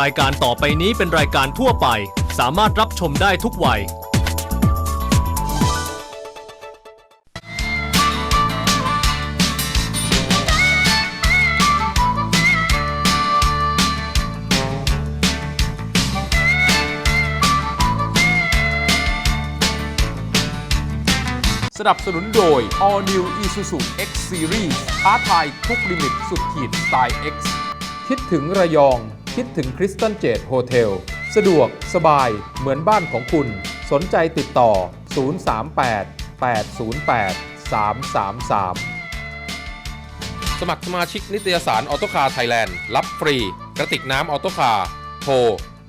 รายการต่อไปนี้เป็นรายการทั่วไป สามารถรับชมได้ทุกวัย สนับสนุนโดย All New Isuzu X Series ท้าทายทุกลิมิตสุดขีดสไตล์ X คิดถึงระยอง คิดถึงคริสตันเจดโฮเทล สะดวก สบาย เหมือนบ้านของคุณ สนใจติดต่อ 038 808 333 สมัครสมาชิกนิตยสารออโตคาร์ไทยแลนด์ รับฟรี กระติกน้ำออโตคาร์โทร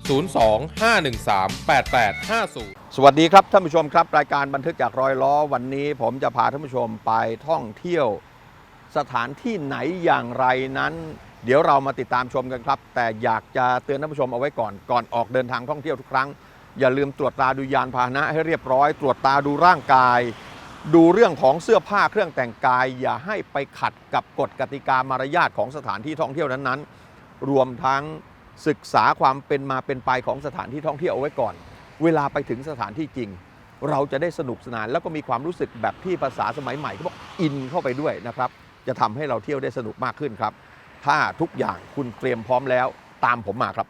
02-513-8850 สวัสดีครับท่านผู้ชมครับ รายการบันทึกจากรอยล้อวันนี้ผมจะพาท่านผู้ชมไปท่องเที่ยว สถานที่ไหนอย่างไรนั้น เดี๋ยวเรามาติดตามชมกันครับ แต่อยากจะเตือนท่านผู้ชมเอาไว้ก่อนก่อนออกเดินทางท่องเที่ยวทุกครั้ง อย่าลืมตรวจตาดูยานพาหนะให้เรียบร้อย ตรวจตาดูร่างกาย ดูเรื่องของเสื้อผ้าเครื่องแต่งกาย อย่าให้ไปขัดกับกฎกติกามารยาทของสถานที่ท่องเที่ยวนั้นๆ รวมทั้งศึกษาความเป็นมาเป็นไปของสถานที่ท่องเที่ยวเอาไว้ก่อน เวลาไปถึงสถานที่จริง เราจะได้สนุกสนานแล้วก็มีความรู้สึกแบบที่ภาษาสมัยใหม่เขาบอกอินเข้าไปด้วยนะครับจะทำให้เราเที่ยวได้สนุกมากขึ้นครับ ถ้าทุกอย่างคุณเตรียมพร้อมแล้ว ตามผมมาครับ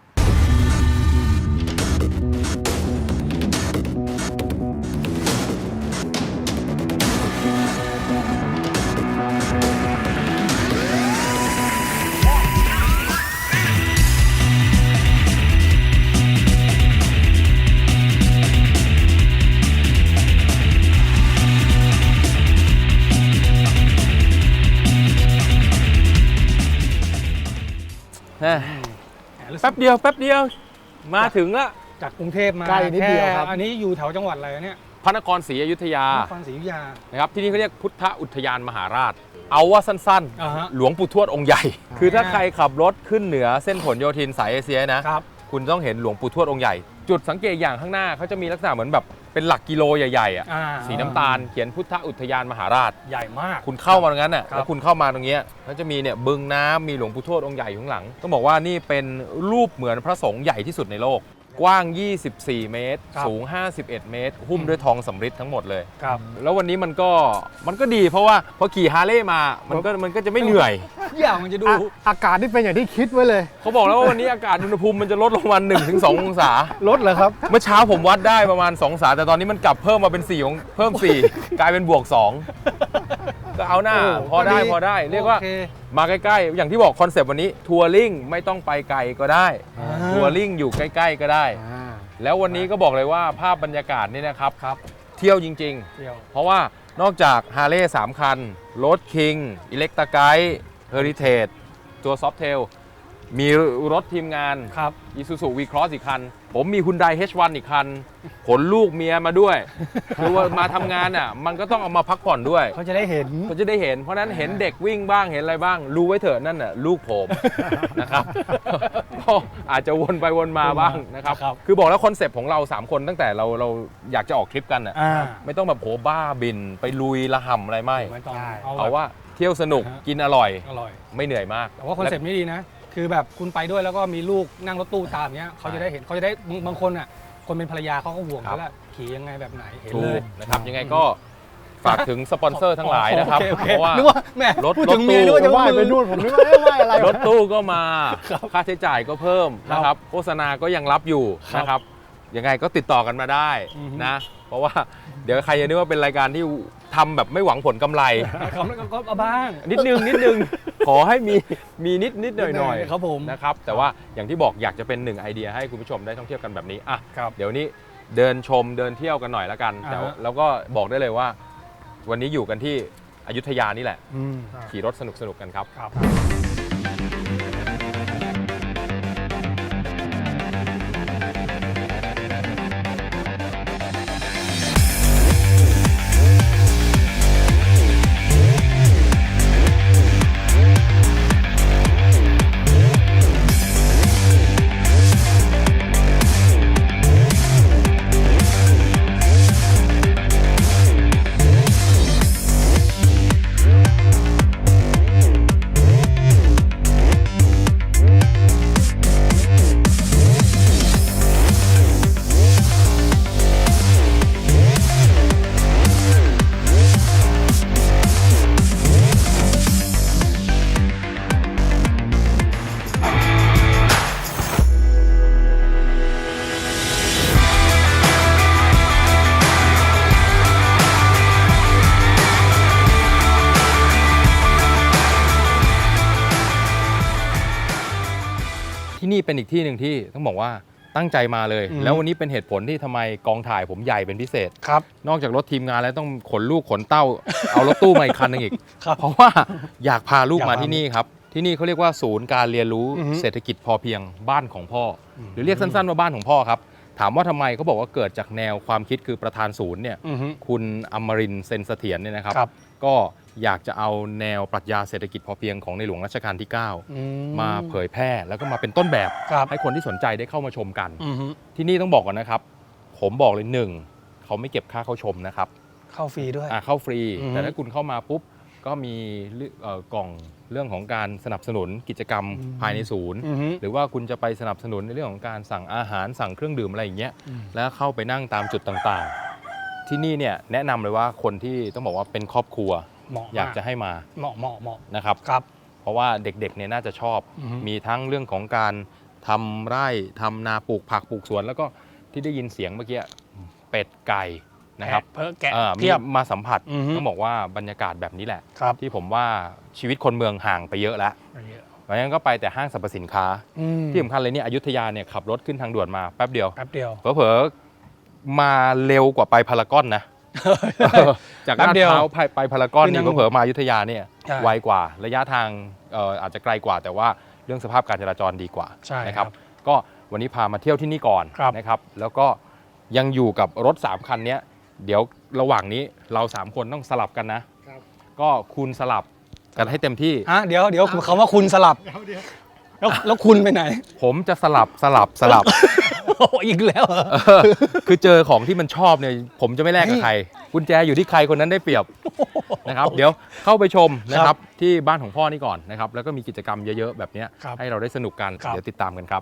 แป๊บเดียวแป๊บเดียว มาถึงละจากกรุงเทพมาใกล้นิดเดียวครับ แอันนี้อยู่แถวจังหวัดอะไรเนี่ยพระนครศรีอยุธยา นครศรีอยุธยา นะครับที่นี่เขาเรียกพุทธอุทยานมหาราช เอาว่าสั้นอ่าฮะ ๆ หลวงปู่ทวดองค์ใหญ่ คือถ้าใครขับรถขึ้นเหนือเส้นผลโยธินสายเอเชียนะ ครับ คุณต้องเห็นหลวงปู่ทวดองค์ใหญ่ จุดสังเกตอย่างข้างหน้าเขาจะมีลักษณะเหมือนแบบเป็นหลักกิโลใหญ่ๆอะอ่าสีน้ำตาลเขียนพุทธอุทยานมหาราช ใหญ่มาก คุณเข้ามาตรงนั้นน่ะครับ แล้วคุณเข้ามาตรงเนี้ยเขาจะมีเนี่ยบึงน้ำมีหลวงปู่ทวดองค์ใหญ่อยู่ข้างหลังต้องบอกว่านี่เป็นรูปเหมือนพระสงฆ์ใหญ่ที่สุดในโลก กว้าง 24 เมตรสูง 51 เมตร หุ้มด้วยทองสำริดทั้งหมดเลย ครับ แล้ววันนี้มันก็มันก็ดีเพราะว่าพอขี่ฮาร์เลย์มามันก็มันก็จะไม่เหนื่อยทุ กอย่างมันจะดู อะอากาศที่เป็นอย่างที่คิดไว้เลย เขาบอกแล้วว่าวันนี้อากาศอุณหภูมิมันจะลดลงมา1-2ถึงองศา ลดเหรอครับ เมื่อเช้าผมวัดได้ประมาณ2องศา แต่ตอนนี้มันกลับเพิ่มมาเป็น4องเพิ่ม 4 กลายเป็นบวก 2 ก็เอาหน้า โอ้พอได้ก็ดีพอได้ เรียกว่าโอเค มาใกล้ๆ อย่างที่บอกคอนเซปต์วันนี้ทัวริงไม่ต้องไปไกลก็ได้อ่าทัวริงอยู่ใกล้ๆก็ได้ อ่าแล้ววันนี้ก็บอกเลยว่าภาพบรรยากาศนี่นะครับครับเที่ยวจริงเที่ยวๆเพราะว่านอกจากฮาร์เลย์3คันรถคิงอิเล็กต a ไก ด์เฮอริเทจตัวซอฟเทลมีรถทีมงานครับอีซูซูวีครอสอีกคัน ผมมีคุณได H1 อีกคัน ขนลูกเมียมาด้วย คือว่ามาทำงานอะ มันก็ต้องเอามาพักผ่อนด้วย เขาจะได้เห็น เขาจะได้เห็น เพราะฉะนั้นเห็นเด็กวิ่งบ้างเห็นอะไรบ้าง รู้ไว้เถอะนั่นน่ะลูกผม นะครับ ก็อาจจะวนไปวนมาบ้างนะครับ ครับ คือบอกแล้วคอนเซปต์ของเรา 3 คนตั้งแต่เราเราอยากจะออกทริปกันอะอ่าไม่ต้องแบบโหบ้าบินไปลุยละห่ำอะไรไม่ ไม่ต้องใช่เอาเอาแบบว่า เที่ยวสนุกอ่าฮะ กินอร่อย อร่อย ไม่เหนื่อยมากแต่ว่าคอนเซ็ปต์นี้ดีนะ คือแบบคุณไปด้วยแล้วก็มีลูกนั่งรถตู้ตามเนี้ยเขาจะได้เห็นเขาจะได้บางบางคนอะ คนเป็นภรรยาเขาก็ห่วงครับแล้วขี่ยังไงแบบไหนเห็นถูเลกย นะครับ ยังไงก็ฝากถึงสปอนเซอร์ทั้งหลายนะครับ โอเโอเพราะว่า นึกว่าแม่รถพูดรถถึงเมียตู้ นึกว่าจะจะไหว้ว่าไปนู่นผมนึกว่าเอ๊ะไหว้อะไร รถตู้ก็มาครับค่าใช้จ่ายก็เพิ่มนะครับ โฆษณาก็ยังรับอยู่ครับนะครับ ยังไงก็ติดต่อกันมาได้อือฮึนะ เพราะว่าเดี๋ยวใครจะนึกว่าเป็นรายการที่ทำแบบไม่หวังผลกำไรเขาก็ก็เอาบ้าง นิดนึงนิดนึง ขอให้มีมีนิดนิดหน่อยหน่อยครับผมนะครับ แต่ว่าอย่างที่บอกอยากจะเป็นหนึ่งไอเดียให้คุณผู้ชมได้ท่องเที่ยวกันแบบนี้อะครับเดี๋ยวนี้เดินชมเดินเที่ยวกันหน่อยละกันแต่อ่าฮะแล้วก็บอกได้เลยว่า วันนี้อยู่กันที่อยุธยานี่แหละอืมขี่รถสนุกสนุกๆกันครับ เป็นอีกที่หนึ่งที่ต้องบอกว่าตั้งใจมาเลย อืม แล้ววันนี้เป็นเหตุผลที่ทำไมกองถ่ายผมใหญ่เป็นพิเศษ ครับ นอกจากรถทีมงานแล้วต้องขนลูกขนเต้า เอารถตู้มาอีกคันหนึงอีก ครับเพราะว่าอยากพาลูกอยากมาพาที่นี่ครับ ที่นี่เขาเรียกว่าศูนย์การเรียนรู้อือฮึเศรษฐกิจพอเพียงบ้านของพ่ออมหรือเรียกสั้นๆว่าบ้านของพ่อครับ ถามว่าทำไมเขาบอกว่าเกิดจากแนวความคิดคือประธานศูนย์เนี่ยอือฮึคุณอมรินทร์เซนเสถียรเนี่ยนะครับครับก็อยากจะเอาแนวปรัชญาเศรษฐกิจพอเพียงของในหลวงรัชกาลที่9อืมาเผยแพร่แล้วก็มาเป็นต้นแบบครับให้คนที่สนใจได้เข้ามาชมกันอือฮึที่นี่ต้องบอกก่อนนะครับ ผมบอกเลยหนึ่งเขาไม่เก็บค่าเข้าชมนะครับ เข้าฟรีด้วยอะเข้าฟรีอือฮึแต่ถ้าคุณเข้ามาปุ๊บ ก็มีเรื่องเอ่อกล่องเรื่องของการสนับสนุนกิจกรรมภายในศูนย์ อือฮึ หรือว่าคุณจะไปสนับสนุนในเรื่องของการสั่งอาหารสั่งเครื่องดื่มอะไรอย่างเงี้ยอืม แล้วเข้าไปนั่งตามจุดต่างๆ ที่นี่เนี่ยแนะนำเลยว่าคนที่ต้องบอกว่าเป็นครอบครัวเหมาะอยากจะให้มาเหมาะเหมาะเหมาะนะครับ ครับ เพราะว่าเด็กๆเนี่ยน่าจะชอบ อือฮึ มีทั้งเรื่องของการทำไร่ทำนาปลูกผักปลูกสวน แล้วก็ที่ได้ยินเสียงเมื่อกี้เป็ดไก่ นะครับแกะเพิ่งแกะอ่ามีเทียบมาสัมผัสอือฮึต้องบอกว่าบรรยากาศแบบนี้แหละครับที่ผมว่าชีวิตคนเมืองห่างไปเยอะแล้วเพราะฉะนั้นก็ไปแต่ห้างสรรพสินค้าอืมที่สำคัญเลยเนี่ยอยุธยาเนี่ยขับรถขึ้นทางด่วนมาแป๊บเดียวแป๊บเดียวเผลอๆมาเร็วกว่าไปพารากอนนะจากแป๊ลาบดเดียวพร้าวไปไปพารากอนขึ้นนี่ทางเผลอๆมาอยุธยาเนี่ยใช่ไวกว่าระยะทางเอ่ออาจจะไกลกว่าแต่ว่าเรื่องสภาพการจราจรดีกว่าใช่นะคครัรับบก็วันนี้พามาเที่ยวที่นี่ก่อนครับนะครับ แล้วก็ยังอยู่กับรถ 3 คันเนี้ย เดี๋ยวระหว่างนี้เรา3คนต้องสลับกันนะก็คุณสลับกันให้เต็มที่ ฮะเดี๋ยวเดี๋ยวคำว่าคุณสลับแล้วแล้วคุณไปไหน ผมจะสลับสลับสลับ โอ้อีกแล้วเหรอ เออคือเจอของที่มันชอบเนี่ยผมจะไม่แลกกับใครกุญแจอยู่ที่ใครคนนั้นได้เปรียบนะครับ เดี๋ยวเข้าไปชมนะครับที่บ้านของพ่อนี่ก่อนนะครับ แล้วก็มีกิจกรรมเยอะๆ แบบเนี้ยครับให้เราได้สนุกกัน ครับ เดี๋ยวติดตามกันครับ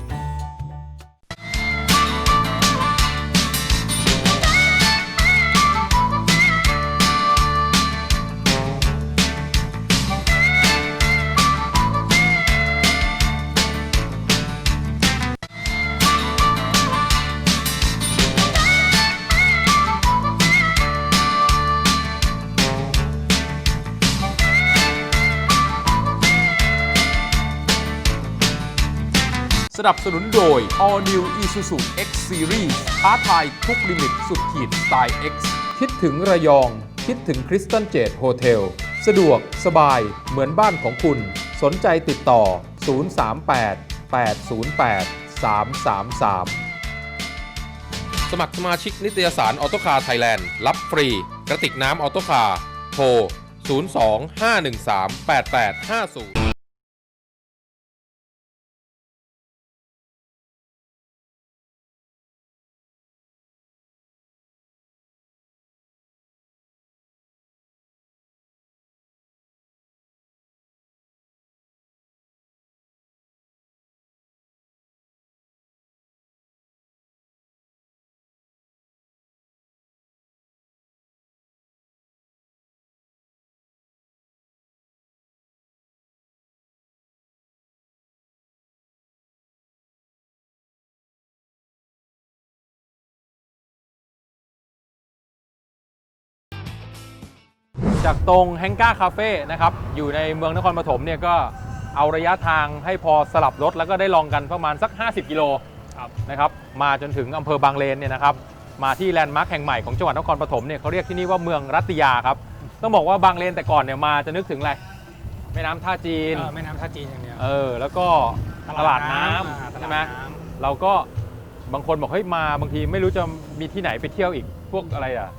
นับสนุนโดย All New Isuzu X Series ท้าทายทุกลิมิตสุดขีดสไตล์ X คิดถึงระยอง คิดถึงคริสตันเจดโฮเทล สะดวก สบาย เหมือนบ้านของคุณ สนใจติดต่อ 038 808 333 สมัครสมาชิกนิตยสารออโตคาร์ไทยแลนด์ รับฟรี กระติกน้ำออโตคาร์โทร 02 513 8850 จากตรงแฮงก้าคาเฟ่นะครับอยู่ในเมืองนครปฐมเนี่ยก็เอาระยะทางให้พอสลับรถแล้วก็ได้ลองกันประมาณสัก 50 กิโลนะครับมาจนถึงอำเภอบางเลนเนี่ยนะครับมาที่แลนด์มาร์คแห่งใหม่ของจังหวัดนครปฐมเนี่ยเขาเรียกที่นี่ว่าเมืองรัตยาครับต้องบอกว่าบางเลนแต่ก่อนเนี่ยมาจะนึกถึงอะไรแม่น้ำท่าจีนเออแม่น้ำท่าจีนอย่างเดียวเออแล้วก็ตลาดน้ำอ่าตลาดใช่ไหมน้ำเราก็บางคนบอกเฮ้ยมาบางทีไม่รู้จะมีที่ไหนไปเที่ยวอีกพวกอะไรอะ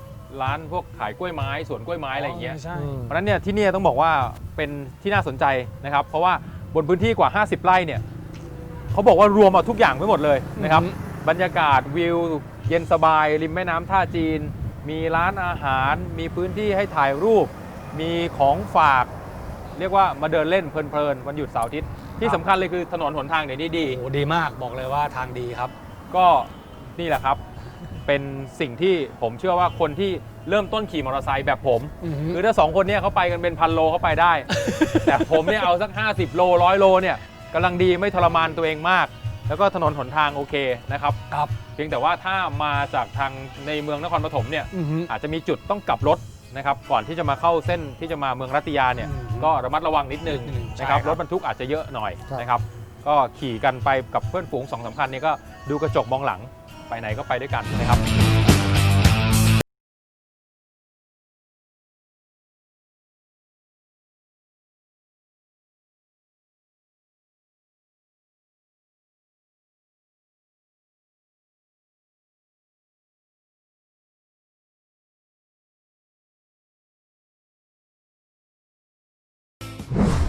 ร้านพวกขายกล้วยไม้สวนกล้วยไม้อะไรอย่างเงี้ย ใช่ เพราะฉะนั้นเนี่ยที่เนี่ยต้องบอกว่าเป็นที่น่าสนใจนะครับ เพราะว่าบนพื้นที่กว่า 50 ไร่เนี่ยเขาบอกว่ารวมเอาทุกอย่างไว้หมดเลยนะครับ อือฮึ บรรยากาศวิว เย็นสบาย ริมแม่น้ำท่าจีน มีร้านอาหาร มีพื้นที่ให้ถ่ายรูป มีของฝาก เรียกว่ามาเดินเล่นเพลินๆวันหยุดเสาร์อาทิตย์ที่สำคัญเลยคือถนนหนทางเนี่ยดี โอ้โหดีมากบอกเลยว่าทางดีครับ ก็นี่แหละครับ เป็นสิ่งที่ผมเชื่อว่าคนที่เริ่มต้นขี่มอเตอร์ไซค์แบบผมคือถ้าสองคนเนี้เขาไปกันเป็นพันโลเขาไปได้ แต่ผมเนี่ยเอาสัก 50 โลร้อยโลเนี่ยกำลังดีไม่ทรมานตัวเองมาก แล้วก็ถนนหนทางโอเคนะครับครับเพียงแต่ว่าถ้ามาจากทางในเมืองนครปฐมเนี่ยอือฮึอาจจะมีจุดต้องกลับรถนะครับก่อนที่จะมาเข้าเส้นที่จะมาเมืองรัตยาเนี่ยอืมก็ระมัดระวังนิดนึงนิดนึงนะครับใช่ครับรถบรรทุกอาจจะเยอะหน่อยครับนะครับก็ขี่กันไปกับเพื่อนฝูงสองสามคันเนี่ยก็ดูกระจกมองหลัง ไปไหนก็ไปด้วยกันนะครับ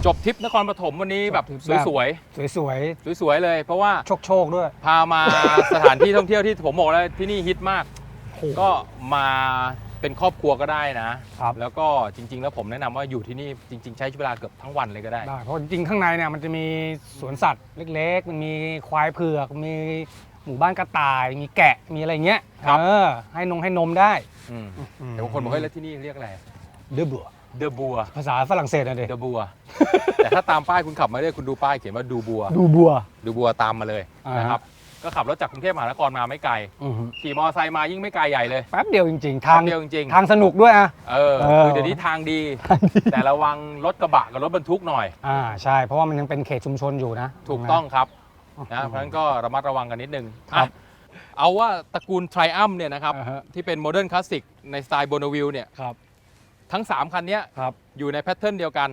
จบทริปนครปฐมวันนี้แบบจบทริปสแบบวยสวยๆสวยๆเลย เพราะว่าๆโชคโชคๆด้วย พามาสถานที่ท่องเที่ยวที่ผมบอกแล้วที่นี่ฮิตมาก ก็มาเป็นครอบครัวก็ได้นะ ครับแล้วก็จริง ๆ แล้วผมแนะนำว่าอยู่ที่นี่จริง ๆ ใช้เวลาเกือบทั้งวันเลยก็ได้ ได้เพราะจริงๆข้างในเนี่ยมันจะมีสวนสัตว์เล็กๆ มันมีควายเผือก มีหมู่บ้านกระต่าย มีแกะ มีอะไรเงี้ย ครับ เออ ให้นงให้นมได้อืมแต่บางคนบอกเฮ้ยแล้วที่นี่เรียกอะไร เดอบัว เดอะบัวภาษาฝรั่งเศสนะเด็เดอะบัว แต่ถ้าตามป้ายคุณขับมาเรื่อยคุณดูป้ายเขียนว่าดูบัว ดูบัว ดูบัวตามมาเลยอ่าฮะนะครับก็ขับรถจากกรุงเทพมหานครมาไม่ไกลอือฮึขี่มอเตอร์ไซค์มายิ่งไม่ไกลใหญ่เลยแป๊บเดียวจริงๆทางแป๊บเดียวจริงๆทางสนุกด้วยอะเออเออคือเดี๋ยวนี้ทางดี แต่ระวังรถกระบะกับรถบรรทุกหน่อยอ่าใช่เพราะว่ามันยังเป็นเขตชุมชนอยู่นะ ถูกต้องครับตรงนะเพราะฉะนั้นก็ระมัดระวังกันนิดนึงครับอะเอาว่าตระกูล Triumph เนี่ยนะครับอ่าฮะที่เป็นโมเดิร์นคลาสสิกในสไตล์โบนวิลเนี่ยครับ ทั้ง 3 คันเนี้ยครับอยู่ในแพทเทิร์นเดียวกัน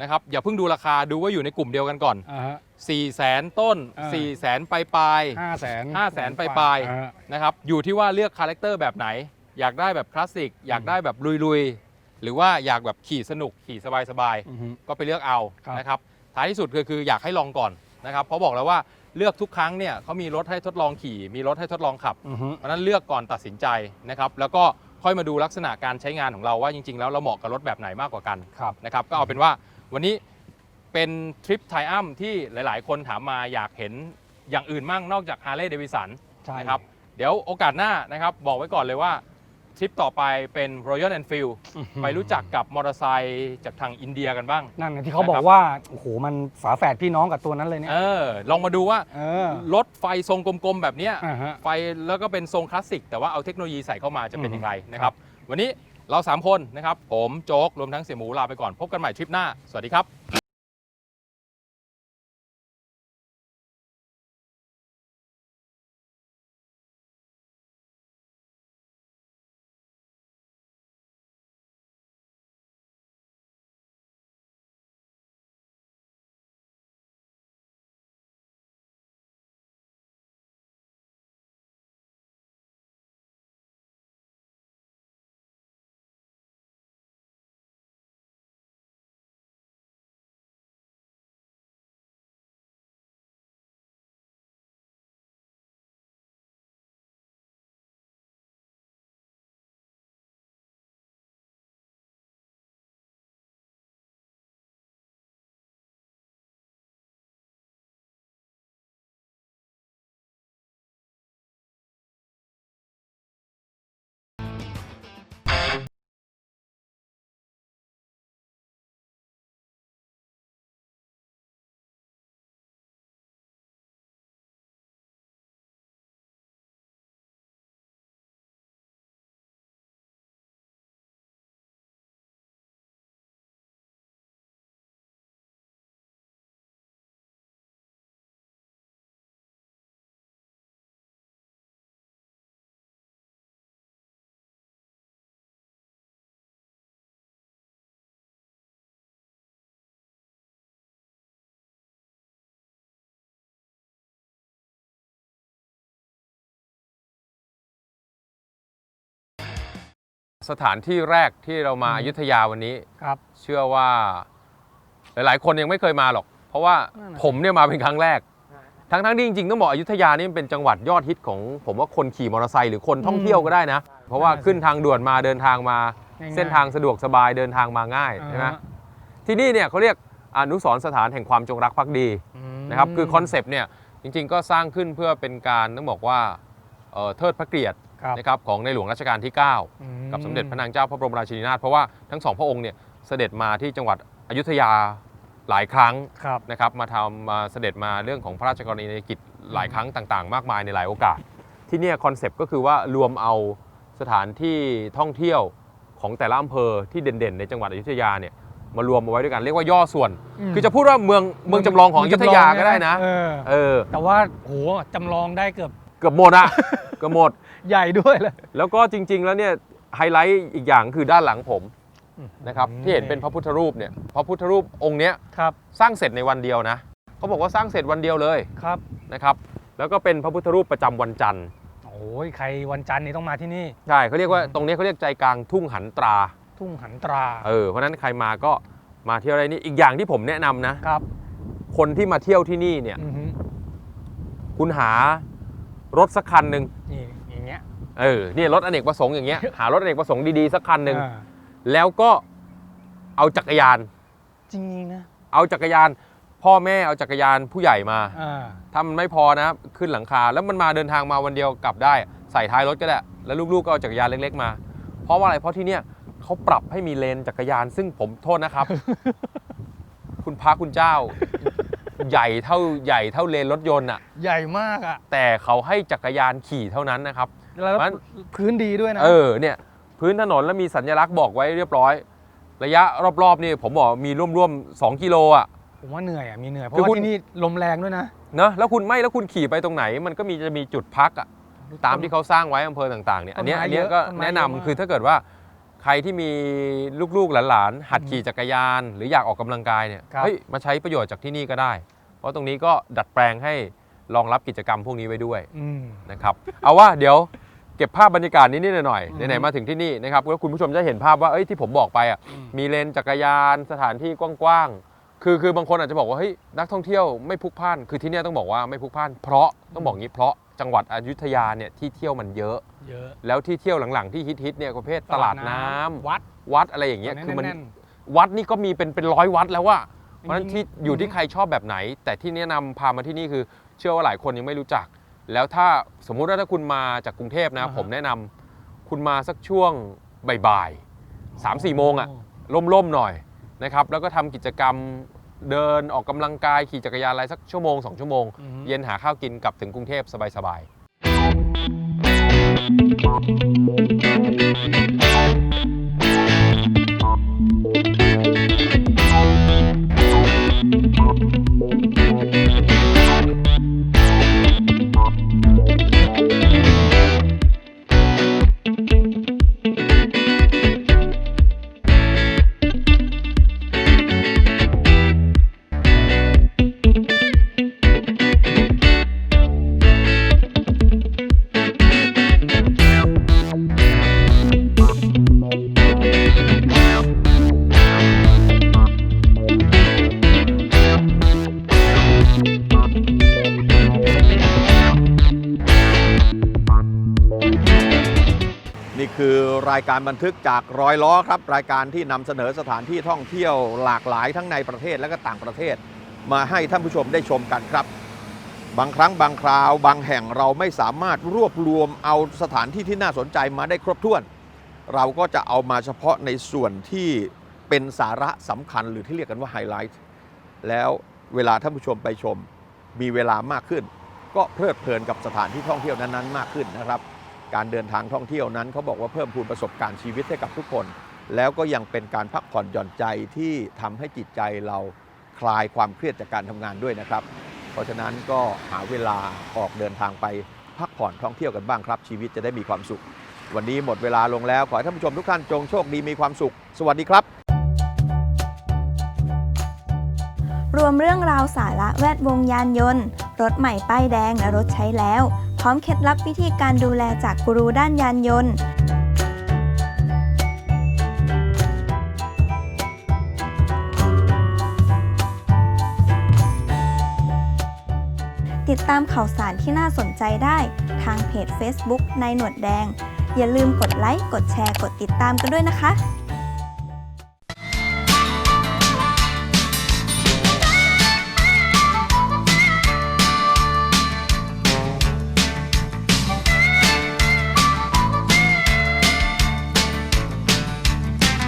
นะครับอย่าเพิ่งดูราคาดูว่าอยู่ในกลุ่มเดียวกันก่อน อ่าฮะ 4 0 0แสนต้น อ่า 4 0 0แสนปลายปลายห้าแสนห้าแสนปลายๆอ่ฮะๆนะครับอยู่ที่ว่าเลือกคาแรคเตอร์แบบไหน อยากได้แบบคลาสสิกอยากได้แบบลุยๆ หรือว่าอยากแบบขี่สนุกขี่สบายๆ อือฮึ ก็ไปเลือกเอาครับ นะครับท้ายที่สุดคือคืออยากให้ลองก่อนนะครับเพราะบอกแล้วว่าเลือกทุกครั้งเนี่ยเขามีรถให้ทดลองขี่ มีรถให้ทดลองขับอือฮึ เพราะฉะนั้นเลือกก่อนตัดสินใจนะครับแล้วก็ ค่อยมาดูลักษณะการใช้งานของเราว่าจริง ๆ แล้วเราเหมาะกับรถแบบไหนมากกว่ากันครับ นะครับก็เอาเป็นว่าวันนี้เป็นทริปไทอัมที่หลายๆ คนถามมาอยากเห็นอย่างอื่นมั่งนอกจาก Harley Davidson ใช่ นะครับเดี๋ยวโอกาสหน้านะครับบอกไว้ก่อนเลยว่า ทริปต่อไปเป็น Royal Enfield อื้อหือไปรู้จักกับมอเตอร์ไซค์จากทางอินเดียกันบ้าง นั่นไงที่เขาบอกว่า โอ้โห มันฝาแฝดพี่น้องกับตัวนั้นเลยเนี่ย เออ ลองมาดูว่า เออ รถไฟทรงกลมๆ แบบเนี้ยอ่าฮะ ไฟแล้วก็เป็นทรงคลาสสิก แต่ว่าเอาเทคโนโลยีใส่เข้ามาจะเป็นอืมอย่างไรนะครับ วันนี้เรา 3 คนนะครับ ผมโจ๊กรวมทั้งเสี่ยหมูลาไปก่อนพบกันใหม่ทริปหน้า สวัสดีครับ สถานที่แรกที่เรามาอืมอยุธยาวันนี้ ครับ เชื่อว่า หลาย ๆ คนยังไม่เคยมาหรอก เพราะว่านั่นน่ะ ผมเนี่ยมาเป็นครั้งแรก ทั้งทั้งๆที่จริงๆต้องบอกอยุธยานี่มันเป็นจังหวัดยอดฮิตของ ผมว่าคนขี่มอเตอร์ไซค์หรือคนท่องเที่ยวก็ได้นะ เพราะว่าขึ้นทางด่วนมาเดินทางมา ง่ายๆเส้นทางสะดวกสบายเดินทางมาง่ายใช่ไหมอ่าฮะที่นี่เนี่ยเขาเรียกอนุสรณ์สถานแห่งความจงรักภักดีอืมนะครับคือคอนเซปต์เนี่ยจริง ๆ ก็สร้างขึ้นเพื่อเป็นการต้องบอกว่าเอ่อเทิดพระเกียรติครับนะครับของในหลวงรัชกาลที่ 9 อื กับสมเด็จพระนางเจ้าพระบรมราชินีนาถเพราะว่าทั้งสองพระองค์เนี่ยเสด็จมาที่จังหวัดอยุธยาหลายครั้งครับนะครับมาทำมาเสด็จมาเรื่องของพระราชกรณียกิจหลายครั้งต่างๆ มากมายในหลายโอกาส ที่เนี่ยคอนเซปต์ก็คือว่ารวมเอาสถานที่ท่องเที่ยวของแต่ละอำเภอที่เด่นๆ ในจังหวัดอยุธยาเนี่ยมารวมมาไว้ด้วยกันเรียกว่าย่อส่วนมคือจะพูดว่าเมืองเมืองจำลองของอยุธยาก็ได้นะเออเออแต่ว่าโหจำลองได้เกือบเกือบหมดอะเกือบหมดใหญ่ด้วยเลยแล้วก็จริง ๆ แล้วเนี่ย ไฮไลท์อีกอย่างคือด้านหลังผมนะครับที่เห็นเป็นพระพุทธรูปเนี่ยพระพุทธรูปองค์เนี้ยครับสร้างเสร็จในวันเดียวนะเขาบอกว่าสร้างเสร็จวันเดียวเลยครับนะครับ แล้วก็เป็นพระพุทธรูปประจำวันจันทร์โอ้ยใครวันจันทร์นี่ต้องมาที่นี่ใช่เขาเรียกว่าตรงนี้เขาเรียกใจกลางทุ่งหันตรา ทุ่งหันตราเออเพราะฉะนั้นใครมาก็มาเที่ยวได้นี่อีกอย่างที่ผมแนะนำนะครับ คนที่มาเที่ยวที่นี่เนี่ยอือฮึคุณหารถสักคันหนึ่งนี่อย่าง เงี้ยเออเนี่ยรถอเนกประสงค์อย่างเงี้ยหารถอเนกประสงค์ดีๆสักคันหนึ่งอ่าแล้วก็เอาจักรยาน จริงๆนะเอาจักรยาน พ่อแม่เอาจักรยานผู้ใหญ่มาอ่าถ้ามันไม่พอนะขึ้นหลังคา แล้วมันมาเดินทางมาวันเดียวกลับได้ ใส่ท้ายรถก็ได้แล้วลูกๆก็เอาจักรยานเล็ก ๆ มา เพราะว่าอะไรเพราะที่เนี่ยเขาปรับให้มีเลนจักรยาน ซึ่งผมโทษนะครับ คุณพระคุณเจ้า ใหญ่เท่าใหญ่เท่าเลนรถยนต์อะ ใหญ่มากอะแต่เขาให้จักรยานขี่เท่านั้นนะครับ แล้วมัน พื้นดีด้วยนะ เออเนี่ยพื้นถนนแล้วมีสัญลักษณ์บอกไว้เรียบร้อย ระยะรอบๆนี่ผมบอกมีร่วมๆ2กิโลอะ ผมว่าเหนื่อยอะมีเหนื่อย เพคือราะว่าคุณ ที่นี่ลมแรงด้วยนะเนอะแล้วคุณไม่แล้วคุณขี่ไปตรงไหน มันก็มีจะมีจุดพักอะตามที่เขาสร้างไว้อำเภอต่างๆเนี่ยอันเนี้ยต้นไม้อันเนี้ยเยอะก็ต้นไม้แนะนำเยอะมากคือถ้าเกิดว่าใครที่มีลูกๆหลานๆหัดขี่จักรยาน หรืออยากออกกำลังกายเนี่ยครับ เฮ้ยมาใช้ประโยชน์จากที่นี่ก็ได้ เพราะตรงนี้ก็ดัดแปลงให้รองรับกิจกรรมพวกนี้ไว้ด้วยอืมนะครับ เอาว่าเดี๋ยว เก็บภาพบรรยากาศนิดๆหน่อยอืๆมไหนๆมาถึงที่นี่นะครับแล้วคุณผู้ชมจะเห็นภาพว่าเอ้ยที่ผมบอกไปอะอืมมีเลนจักรยานสถานที่กว้างๆคือคือบางคนอาจจะบอกว่าเฮ้ยนักท่องเที่ยวไม่พลุกพล่านคือที่เนี่ยต้องบอกว่าไม่พลุกพล่านเพราะต้องบอกงี้เพราะจังหวัดอยุธยาเนี่ยที่เที่ยวมันเยอะ เยอะ แล้วที่เที่ยวหลังๆที่ฮิตๆเนี่ยประเภทตลาดน้ำวัดวัดอะไรอย่างเงี้ยคือมันแน่นวัดนี่ก็มีเป็นเป็นร้อยวัดแล้วว่าเพราะฉะนั้นจริที่งๆอยู่ที่อืมใครชอบแบบไหน แต่ที่แนะนำพามาที่นี่คือ เชื่อว่าหลายคนยังไม่รู้จัก แล้วถ้าสมมุติว่าถ้าคุณมาจากกรุงเทพนะ อ่าฮะ ผมแนะนำคุณมาสักช่วงบ่ายๆสามสี่โมงอะโล่มๆหน่อยนะครับ แล้วก็ทำกิจกรรมเดินออกกำลังกายขี่จักรยานอะไรสักชั่วโมงสองชั่วโมง อือฮึ เย็นหาข้าวกินกลับถึงกรุงเทพสบายๆ การบันทึกจากรอยล้อครับ รายการที่นำเสนอสถานที่ท่องเที่ยวหลากหลายทั้งในประเทศและก็ต่างประเทศ มาให้ท่านผู้ชมได้ชมกันครับ บางครั้งบางคราว บางแห่งเราไม่สามารถรวบรวมเอาสถานที่ที่น่าสนใจมาได้ครบถ้วน เราก็จะเอามาเฉพาะในส่วนที่เป็นสาระสำคัญหรือที่เรียกกันว่าไฮไลท์แล้วเวลาท่านผู้ชมไปชม มีเวลามากขึ้น ก็เพลิดเพลินกับสถานที่ท่องเที่ยวนั้นๆ มากขึ้นนะครับ การเดินทางท่องเที่ยวนั้นเขาบอกว่าเพิ่มพูนประสบการณ์ชีวิตให้กับทุกคน แล้วก็ยังเป็นการพักผ่อนหย่อนใจที่ทำให้จิตใจเราคลายความเครียดจากการทำงานด้วยนะครับ เพราะฉะนั้นก็หาเวลาออกเดินทางไปพักผ่อนท่องเที่ยวกันบ้างครับ ชีวิตจะได้มีความสุข วันนี้หมดเวลาลงแล้ว ขอให้ท่านผู้ชมทุกท่านจงโชคดีมีความสุข สวัสดีครับ รวมเรื่องราวสาระแวดวงยานยนต์ รถใหม่ป้ายแดงและรถใช้แล้ว พร้อมเคล็ดลับวิธีการดูแลจากกูรูด้านยานยนต์ ติดตามข่าวสารที่น่าสนใจได้ทางเพจ Facebook นายหนวดแดง อย่าลืมกดไลค์ กดแชร์ กดติดตามกันด้วยนะคะ